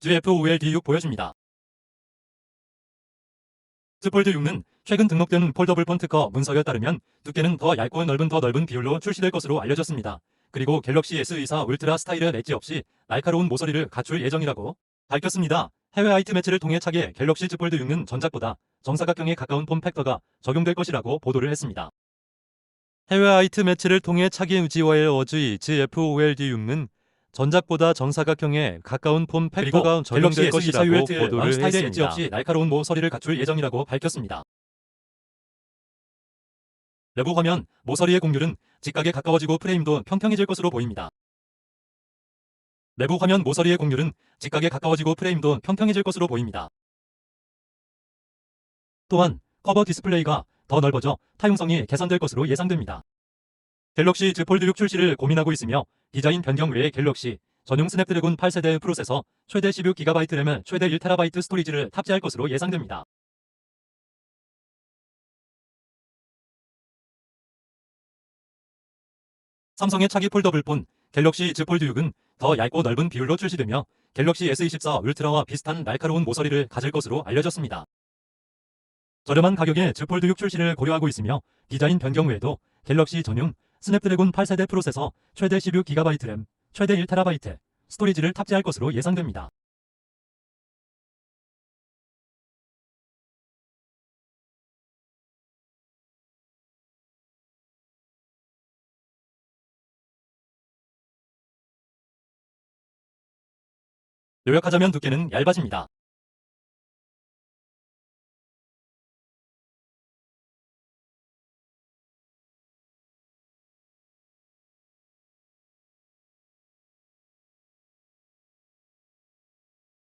GF5LD6 보여줍니다. 스폴드 6는 최근 등록된 폴더블 폰트커 문서에 따르면 두께는 더 얇고 넓은 더 넓은 비율로 출시될 것으로 알려졌습니다. 그리고 갤럭시 S24 울트라 스타일의 엣지 없이 날카로운 모서리를 갖출 예정이라고 밝혔습니다. 해외 아이트 매체를 통해 차기에 갤럭시 Z 폴드 6는 전작보다 정사각형에 가까운 폼 팩터가 적용될 것이라고 보도를 했습니다. 해외 아이트 매체를 통해 차기 의지와의 어주이 GF5LD6는 전작보다 정사각형에 가까운 폼 팩터가 적용될 것이라고 보도를 스타일의 엣지 했습니다. 없이 날카로운 모서리를 갖출 예정이라고 밝혔습니다. 내부 화면 모서리의 곡률은 직각에 가까워지고 프레임도 평평해질 것으로 보입니다. 내부 화면 모서리의 곡률은 직각에 가까워지고 프레임도 평평해질 것으로 보입니다. 또한 커버 디스플레이가 더 넓어져 타용성이 개선될 것으로 예상됩니다. 갤럭시 Z 폴드 6 출시를 고민하고 있으며 디자인 변경 외에 갤럭시 전용 스냅드래곤 8세대 프로세서 최대 16GB 램을 최대 1TB 스토리지를 탑재할 것으로 예상됩니다. 삼성의 차기 폴더블폰 갤럭시 Z 폴드 6은 더 얇고 넓은 비율로 출시되며 갤럭시 S24 울트라와 비슷한 날카로운 모서리를 가질 것으로 알려졌습니다. 저렴한 가격에 Z 폴드 6 출시를 고려하고 있으며 디자인 변경 외에도 갤럭시 전용 스냅드래곤 8세대 프로세서 최대 16GB 램, 최대 1TB 스토리지를 탑재할 것으로 예상됩니다. 요약하자면 두께는 얇아집니다.